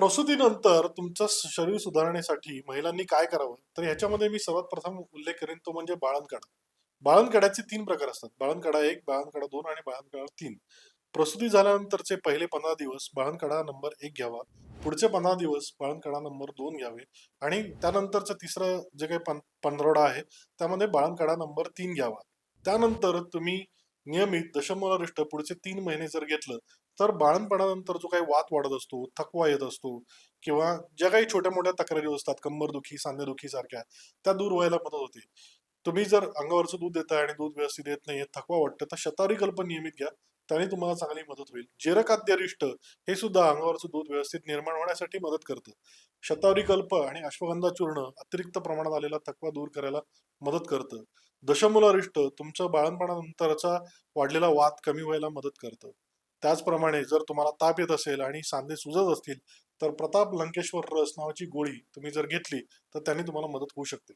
प्रसूतीनंतर तुमचं शरीर सुधारण्यासाठी महिलांनी काय करावं? तर ह्याच्यामध्ये मी सर्वात प्रथम उल्लेख करेन तो म्हणजे बाळंतकाडा बाळंतकाड्याचे तीन प्रकार असतात. बाळंतकाडा एक बाळंतकाडा दोन आणि बाळंतकाडा तीन. प्रसूती झाल्यानंतरचे पहिले पंधरा दिवस बाळंतकाडा नंबर एक घ्यावा. पुढचे पंधरा दिवस बाळंतकाडा नंबर दोन घ्यावे. आणि त्यानंतरचं तिसरं जे काही पन पंधरवडा आहे त्यामध्ये बाळंतकाडा नंबर तीन घ्यावा. त्यानंतर तुम्ही नियमित दशमलरिष्ट पुढचे तीन महिने जर घेतलं तर बाळणपणानंतर जो काही वात वाढत असतो थकवा येत असतो किंवा ज्या काही छोट्या मोठ्या तक्रारी असतात कंबरदुखी सांधेदुखी सारख्या त्या दूर व्हायला मदत होते. तुम्ही जर अंगावरचं दूध देताय आणि दूध व्यवस्थित येत नाहीये थकवा वाटतं तर शतारी कल्प नियमित घ्या. त्याने तुम्हाला चांगली मदत होईल. जिरकाद्यरिष्ट हे सुद्धा अंगावरचं दूध व्यवस्थित निर्माण होण्यासाठी मदत करतं. शतावरी कल्प आणि अश्वगंधा चूर्ण अतिरिक्त प्रमाणात आलेला थकवा दूर करायला मदत करतं. दशमुलारिष्ट तुमच्या बाळणपणानंतरचा वाढलेला वाद कमी व्हायला मदत करतं. त्याचप्रमाणे जर तुम्हाला ताप येत असेल आणि सांधे सुजत असतील तर प्रताप लंकेश्वर रस नावाची गोळी तुम्ही जर घेतली तर त्याने तुम्हाला मदत होऊ शकते.